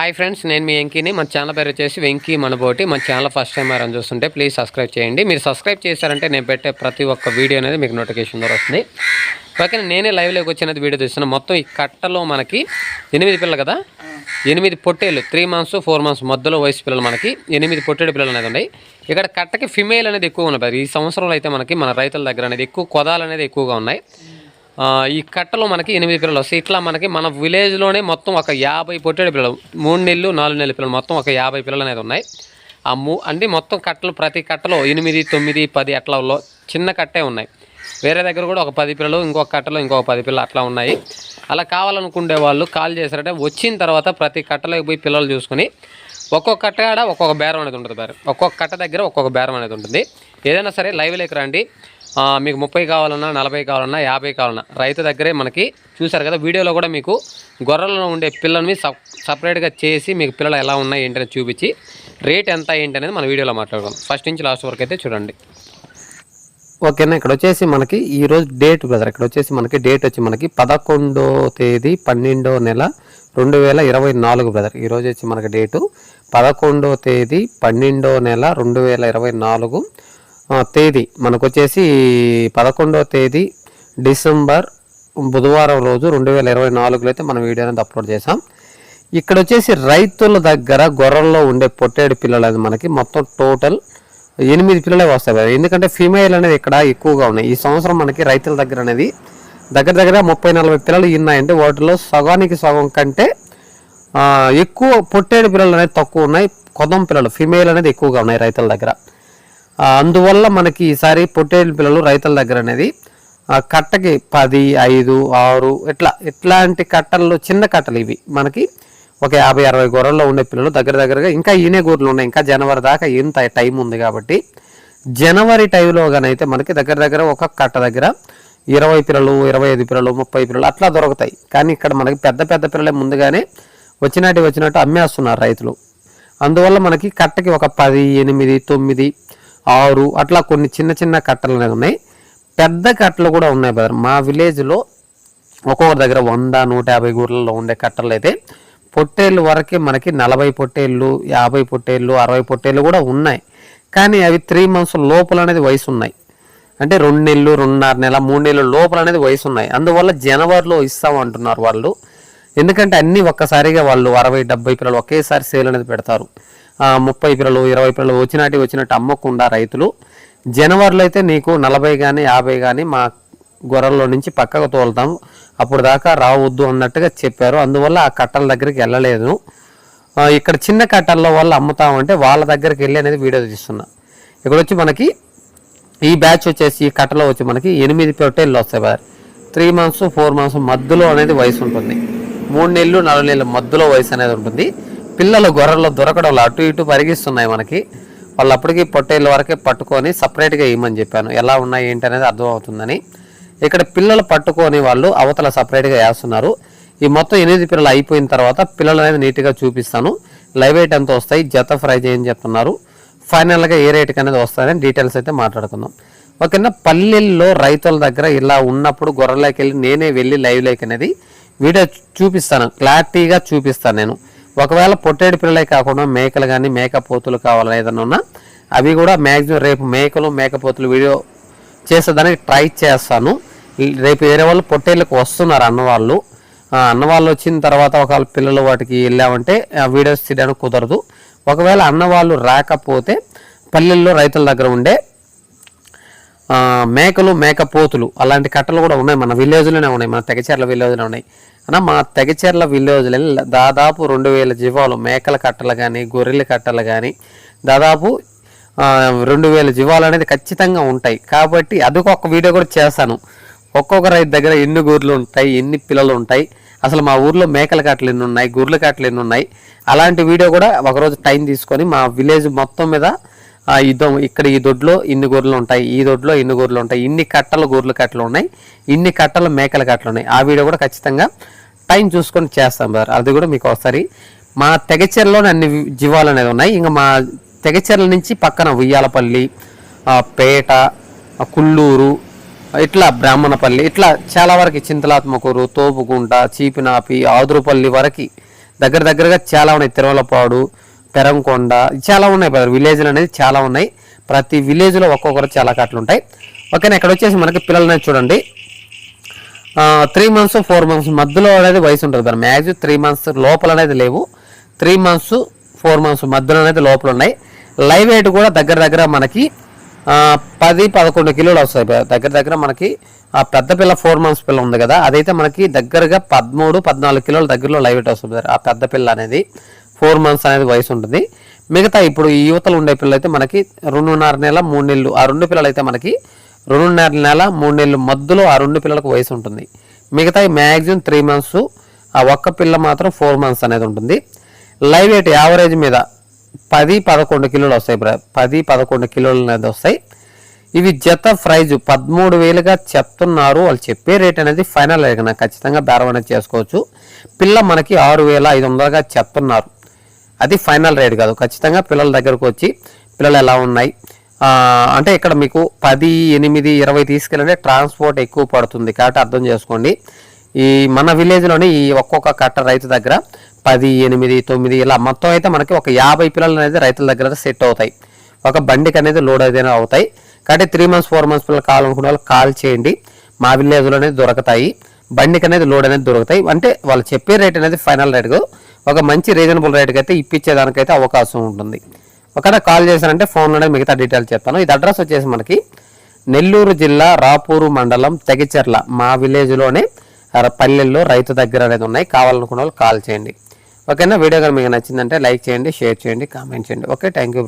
Hi friends నేను మీ వెంకీని. మన channel పేరు వచ్చేసి వెంకీ మనబోటి. మన ఛానల్ ఫస్ట్ టైం ఎవరైనా చూస్తుంటే ప్లీజ్ సబ్స్క్రైబ్ చేయండి. మీరు సబ్స్క్రైబ్ చేశారంటే నేను పెట్టే ప్రతి ఒక్క వీడియో అనేది మీకు నోటిఫికేషన్ ద్వారా వస్తుంది. ఓకే నేనే లైవ్లోకి వచ్చినది వీడియో తీస్తున్నాను మొత్తం ఈ కట్టలో మనకి ఎనిమిది పిల్లలు కదా? ఎనిమిది పొట్టేళ్ళు. త్రీ మంత్స్ ఫోర్ మంత్స్ మధ్యలో వయసు పిల్లలు మనకి. ఎనిమిది పొట్టేడు పిల్లలు అనేది ఉన్నాయి. ఇక్కడ కట్టకి ఫిమేల్ అనేది ఎక్కువ ఉన్నాయి ఈ సంవత్సరంలో అయితే మనకి మన రైతుల దగ్గర అనేది ఎక్కువ కొదాలు అనేది ఎక్కువగా ఉన్నాయి. ఈ కట్టలో మనకి ఎనిమిది పిల్లలు. వస్తాయి ఇట్లా మనకి మన విలేజ్లోనే మొత్తం ఒక యాభై పొట్టేడు పిల్లలు. మూడు నెలలు నాలుగు నెలల పిల్లలు. మొత్తం ఒక యాభై పిల్లలు అనేది ఉన్నాయి. ఆ మూ అంటే మొత్తం కట్టలు ప్రతి కట్టలో ఎనిమిది తొమ్మిది పది అట్లా చిన్న కట్టే ఉన్నాయి. వేరే దగ్గర కూడా ఒక పది పిల్లలు ఇంకొక కట్టలో ఇంకొక పది పిల్లలు అట్లా ఉన్నాయి. అలా కావాలనుకునే వాళ్ళు కాల్ చేశారంటే వచ్చిన తర్వాత ప్రతి కట్టలోకి పోయి పిల్లలు చూసుకుని ఒక్కొక్క కట్ట కాడ ఒక్కొక్క బేరం అనేది ఉంటుంది బేరం ఒక్కొక్క కట్ట దగ్గర ఒక్కొక్క బేరం అనేది ఉంటుంది. ఏదైనా సరే లైవ్లోకి రండి. మీకు ముప్పై కావాలన్నా నలభై కావాలన్నా యాభై కావాలన్నా రైతు దగ్గరే మనకి చూసారు కదా వీడియోలో కూడా మీకు గొర్రెలలో ఉండే పిల్లల్ని సప్ సపరేట్గా చేసి మీకు పిల్లలు ఎలా ఉన్నాయి ఏంటని చూపించి రేట్ ఎంత ఏంటి అనేది మన వీడియోలో మాట్లాడుకుందాం. ఫస్ట్ నుంచి లాస్ట్ వరకు అయితే చూడండి. ఓకేనా ఇక్కడ వచ్చేసి మనకి ఈరోజు డేట్ బ్రదర్ ఇక్కడ వచ్చేసి మనకి డేట్ వచ్చి మనకి పదకొండో తేదీ పన్నెండో నెల రెండు వేల ఇరవై నాలుగు బ్రదర్. ఈరోజు వచ్చి మనకి డేటు పదకొండో తేదీ పన్నెండో నెల రెండు వేల ఇరవై నాలుగు తేదీ మనకు వచ్చేసి తేదీ డిసెంబర్ బుధవారం రోజు రెండు వేల ఇరవై నాలుగులో అయితే మనం వీడియో అనేది అప్లోడ్ చేసాం ఇక్కడ వచ్చేసి రైతుల దగ్గర గొర్రెల్లో ఉండే పొట్టేడు పిల్లలు అనేది మనకి మొత్తం టోటల్ ఎనిమిది పిల్లలే వస్తాయి ఎందుకంటే ఫీమేల్ అనేది ఇక్కడ ఎక్కువగా ఉన్నాయి. ఈ సంవత్సరం మనకి రైతుల దగ్గర అనేది దగ్గర దగ్గర ముప్పై నలభై పిల్లలు ఉన్నాయంటే వాటిలో సగానికి సగం కంటే ఎక్కువ పొట్టేడు పిల్లలు అనేది తక్కువ ఉన్నాయి. కొదం పిల్లలు ఫీమేల్ అనేది ఎక్కువగా ఉన్నాయి రైతుల దగ్గర. అందువల్ల మనకి ఈసారి పొట్టేడు పిల్లలు రైతుల దగ్గర అనేది ఆ, కట్టకి పది ఐదు ఆరు ఇట్లా ఇట్లాంటి కట్టల్లో చిన్న కట్టలు ఇవి మనకి ఒక యాభై అరవై గొర్రెల్లో ఉండే పిల్లలు దగ్గర దగ్గరగా ఇంకా ఈనే గొర్రెలు ఉన్నాయి. ఇంకా జనవరి దాకా ఇంత టైం ఉంది కాబట్టి జనవరి టైంలో అయితే మనకి దగ్గర దగ్గర ఒక కట్ట దగ్గర ఇరవై పిల్లలు ఇరవై ఐదు పిల్లలు ముప్పై పిల్లలు అట్లా దొరుకుతాయి. కానీ ఇక్కడ మనకి పెద్ద పెద్ద పిల్లలే ముందుగానే వచ్చినట్టు వచ్చినట్టు అమ్మేస్తున్నారు రైతులు. అందువల్ల మనకి కట్టకి ఒక పది ఎనిమిది తొమ్మిది ఆరు అట్లా కొన్ని చిన్న చిన్న కట్టలు అనేవి ఉన్నాయి. పెద్ద కట్టలు కూడా ఉన్నాయి బ్రదర్ మా విలేజ్లో ఒక్కొక్క దగ్గర వంద నూట యాభై గూర్లలో ఉండే కట్టలు అయితే పొట్టేళ్ళు వరకే మనకి నలభై పొట్టేళ్ళు యాభై పొట్టేళ్ళు అరవై పొట్టేళ్ళు కూడా ఉన్నాయి. కానీ అవి త్రీ మంత్స్ లోపల అనేది వయసు ఉన్నాయి. అంటే రెండు నెలలు రెండున్నర నెల మూడు నెలలు లోపల అనేది వయసు ఉన్నాయి. అందువల్ల జనవరిలో ఇస్తాం అంటున్నారు వాళ్ళు. ఎందుకంటే అన్నీ ఒక్కసారిగా వాళ్ళు అరవై డెబ్బై పిల్లలు ఒకేసారి సేల్ అనేది పెడతారు. ముప్పై పిల్లలు ఇరవై పిల్లలు వచ్చినాటి వచ్చినట్టు అమ్మకుండా రైతులు. జనవరిలో అయితే నీకు నలభై కానీ యాభై కానీ మా గొర్రెల్లో నుంచి పక్కకు తోలుతాం. అప్పుడు దాకా రావద్దు అన్నట్టుగా చెప్పారు. అందువల్ల ఆ కట్టల దగ్గరికి వెళ్ళలేదు. ఇక్కడ చిన్న కట్టల్లో వాళ్ళు అమ్ముతామంటే వాళ్ళ దగ్గరికి వెళ్ళి అనేది వీడియో తీస్తున్నా. ఇక్కడ వచ్చి మనకి ఈ బ్యాచ్ వచ్చేసి ఈ కట్టలో వచ్చి మనకి ఎనిమిది పొట్టేళ్ళు వస్తాయి బార్ త్రీ మంత్స్ ఫోర్ మంత్స్ మధ్యలో అనేది వయసు ఉంటుంది. మూడు నెలలు నాలుగు నెలల మధ్యలో వయసు అనేది ఉంటుంది. పిల్లలు గొర్రెలు దొరకడం అటు ఇటు పరిగిస్తున్నాయి మనకి. వాళ్ళు అప్పటికి పొట్టేళ్ళ వరకే పట్టుకొని సపరేట్గా ఇవ్వమని చెప్పాను. ఎలా ఉన్నాయి ఏంటి అనేది అర్థం అవుతుందని. ఇక్కడ పిల్లలు పట్టుకొని వాళ్ళు అవతల సపరేట్గా వేస్తున్నారు. ఈ మొత్తం ఎనిమిది పిల్లలు అయిపోయిన తర్వాత పిల్లలు అనేది నీట్గా చూపిస్తాను. లైవ్ వెయిట్ ఎంత వస్తాయి. జత ఫ్రై చేయని చెప్తున్నారు. ఫైనల్గా ఏ రేటుకి అనేది వస్తాయని డీటెయిల్స్ అయితే మాట్లాడుకుందాం. ఓకేనా? పల్లెల్లో రైతుల దగ్గర ఇలా ఉన్నప్పుడు గొర్రెలకి వెళ్ళి నేనే వెళ్ళి లైవ్లోకి అనేది వీడియో చూపిస్తాను. క్లారిటీగా చూపిస్తాను నేను. ఒకవేళ పొట్టేడు పిల్లలే కాకుండా మేకలు కానీ మేకపోతులు కావాలని ఏదైనా ఉన్నా అవి కూడా మ్యాక్సిమం రేపు మేకలు మేకపోతులు వీడియో చేసేదానికి ట్రై చేస్తాను. రేపు వేరే వాళ్ళు పొట్టేళ్ళకి వస్తున్నారు అన్నవాళ్ళు. అన్నవాళ్ళు వచ్చిన తర్వాత ఒకవేళ పిల్లలు వాటికి వెళ్ళామంటే వీడియోస్ తీయడానికి కుదరదు. ఒకవేళ అన్నవాళ్ళు రాకపోతే పల్లెల్లో రైతుల దగ్గర ఉండే మేకలు మేకపోతులు అలాంటి కట్టలు కూడా ఉన్నాయి మన విలేజ్లోనే ఉన్నాయి మన తెగచేర్ల విలేజ్లో ఉన్నాయి. అన్న మా తెగచెర్ల విలేజ్లో దాదాపు రెండు వేల జీవాలు మేకల కట్టలు కానీ గొర్రెల కట్టలు కానీ దాదాపు రెండు వేల జీవాలు అనేది ఖచ్చితంగా ఉంటాయి. కాబట్టి అది ఒక వీడియో కూడా చేశాను. ఒక్కొక్క రైతు దగ్గర ఎన్ని గొర్రెలు ఉంటాయి ఎన్ని పిల్లలు ఉంటాయి అసలు మా ఊర్లో మేకల కట్టలు ఎన్ని ఉన్నాయి గొర్రెల కట్టలు ఎన్ని ఉన్నాయి అలాంటి వీడియో కూడా ఒకరోజు టైం తీసుకొని మా విలేజ్ మొత్తం మీద ఆ, ఇక్కడ ఈ దొడ్లో ఇన్ని గొర్రెలు ఉంటాయి ఈ దొడ్లో ఇన్ని గొర్రెలు ఉంటాయి ఇన్ని కట్టలు గొర్రెల కట్టలు ఉన్నాయి ఇన్ని కట్టలు మేకల కట్టలు ఉన్నాయి. ఆ వీడియో కూడా ఖచ్చితంగా టైం చూసుకొని చేస్తాం సార్ అది కూడా మీకు ఒకసారి. మా తెగచెరలోనే అన్ని జీవాలు అనేది ఉన్నాయి. ఇంకా మా తెగచెరల నుంచి పక్కన ఉయ్యాలపల్లి పేట కుల్లూరు ఇట్లా బ్రాహ్మణపల్లి ఇట్లా చాలా వరకు చింతలాత్మకూరు తోపుగుంట చీపినాపి ఆదురుపల్లి వరకు దగ్గర దగ్గరగా చాలా ఉన్నాయి. తిరుమలపాడు పెరంకొండ చాలా ఉన్నాయి బ్రదర్ విలేజ్లు అనేది చాలా ఉన్నాయి. ప్రతి విలేజ్లో ఒక్కొక్కరు చాలా కట్టలు ఉంటాయి ఓకేనా ఇక్కడ వచ్చేసి మనకి పిల్లలు చూడండి. త్రీ మంత్స్ ఫోర్ మంత్స్ మధ్యలో అనేది వయసు ఉంటుంది కదా మ్యాక్సిమం త్రీ మంత్స్ లోపల అనేది లేవు. త్రీ మంత్స్ ఫోర్ మంత్స్ మధ్యలో అనేది లోపల ఉన్నాయి. లైవ్ వెయిట్ కూడా దగ్గర దగ్గర మనకి పది పదకొండు కిలోలు వస్తాయి. దగ్గర దగ్గర మనకి ఆ పెద్ద పిల్ల ఫోర్ మంత్స్ పిల్ల ఉంది కదా. అదైతే మనకి దగ్గరగా పదమూడు పద్నాలుగు కిలోల దగ్గరలో లైవ్ వెయిట్ వస్తుంది ఆ పెద్ద పిల్ల అనేది ఫోర్ మంత్స్ అనేది వయసు ఉంటుంది. మిగతా ఇప్పుడు ఈ యువతలు ఉండే పిల్లలు అయితే మనకి రెండున్నర నెల మూడు నెలలు ఆ రెండు పిల్లలు అయితే మనకి రెండున్నర నెల మూడు నెలలు మధ్యలో ఆ రెండు పిల్లలకు వయసు ఉంటుంది. మిగతా మ్యాక్సిమం త్రీ మంత్స్ ఆ ఒక్క పిల్ల మాత్రం ఫోర్ మంత్స్ అనేది ఉంటుంది. లైవ్ వెయిట్ యావరేజ్ మీద పది పదకొండు కిలోలు వస్తాయి పది పదకొండు కిలోలు అనేది వస్తాయి. ఇవి జత ప్రైజ్ పదమూడు వేలుగా చెప్తున్నారు. వాళ్ళు చెప్పే రేట్ అనేది ఫైనల్ రేట్ ఖచ్చితంగా బేరం అనేది చేసుకోవచ్చు. పిల్ల మనకి ఆరు వేల ఐదు వందలుగా చెప్తున్నారు. అది ఫైనల్ రేట్ కాదు. ఖచ్చితంగా పిల్లల దగ్గరకు వచ్చి పిల్లలు ఎలా ఉన్నాయి? అంటే ఇక్కడ మీకు పది ఎనిమిది ఇరవై తీసుకెళ్ళంటే ట్రాన్స్పోర్ట్ ఎక్కువ పడుతుంది కాబట్టి అర్థం చేసుకోండి. ఈ మన విలేజ్లోని ఈ ఒక్కొక్క కట్ట రైతు దగ్గర పది ఎనిమిది తొమ్మిది ఇలా మొత్తం అయితే మనకి ఒక యాభై పిల్లలు అనేది రైతుల దగ్గర సెట్ అవుతాయి. ఒక బండికి అనేది లోడ్ అయితే అవుతాయి. కాబట్టి త్రీ మంత్స్ ఫోర్ మంత్స్ పిల్లలు కావాలనుకున్న వాళ్ళు కాల్ చేయండి. మా విలేజ్లోనే దొరుకుతాయి. బండికి అనేది లోడ్ అనేది దొరుకుతాయి. అంటే వాళ్ళు చెప్పే రేట్ అనేది ఫైనల్ రేట్ ఒక మంచి రీజనబుల్ రేట్కి అయితే ఇప్పించేదానికైతే అవకాశం ఉంటుంది. ఒకవేళ కాల్ చేశారంటే ఫోన్లోనే మిగతా డీటెయిల్స్ చెప్తాను. ఇది అడ్రస్ వచ్చేసి మనకి నెల్లూరు జిల్లా రాపూరు మండలం తెగిచెర్ల మా విలేజ్లోనే పల్లెల్లో రైతు దగ్గర అనేది ఉన్నాయి. కావాలనుకున్న వాళ్ళు కాల్ చేయండి. ఓకేనా? వీడియో కనుక మీకు నచ్చిందంటే లైక్ చేయండి షేర్ చేయండి కామెంట్ చేయండి. Okay thank you